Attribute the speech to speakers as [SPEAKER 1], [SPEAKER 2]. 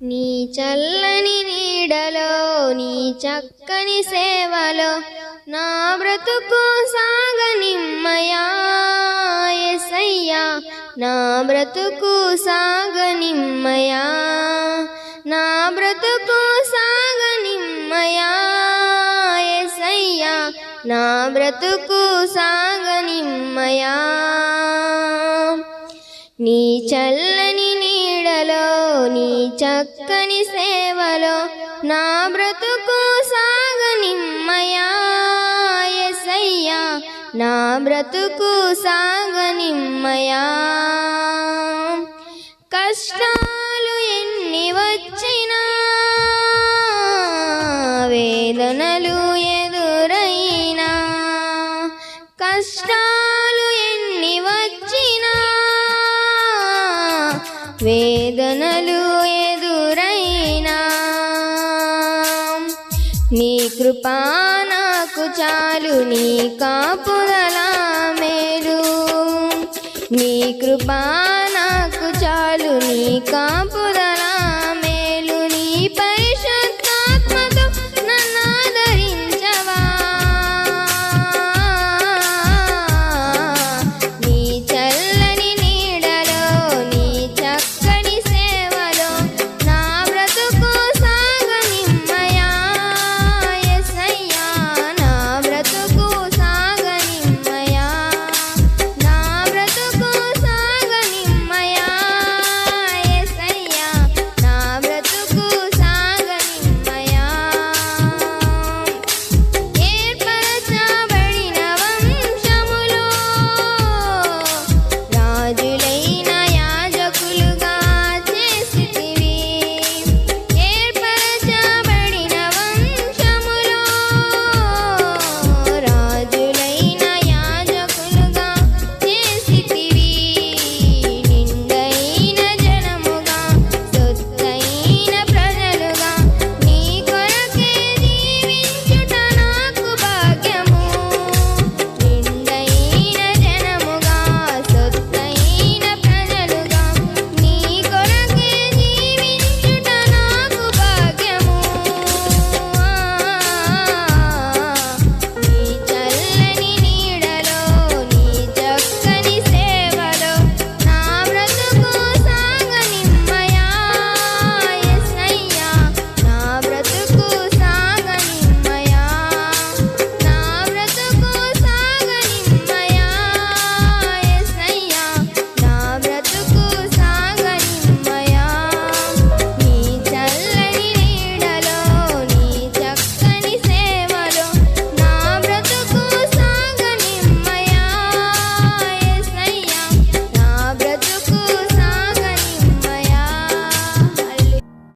[SPEAKER 1] నీ చల్లని నీడలో నీ చక్కని సేవలో నా బ్రతుకు సాగనిమ్మయా ఎసయ్యా నా బ్రతుకు సాగనిమ్మయా నా బ్రతుకు సాగనిమ్మయా ఎసయ్యా నా బ్రతుకు సాగనిమ్మయా. నీ చల్ల నీ చక్కని సేవలో నా బ్రతుకు సాగనిమ్మయా ఎసయ్యా నా బ్రతుకు సాగనిమ్మయా. కష్టాలు ఎన్ని వచ్చినా వేదనలు వేదనలు ఎదురైనా నీ కృపా నాకు చాలు నీ కాపుదల మేలు. నీ కృపా నాకు చాలు నీ కా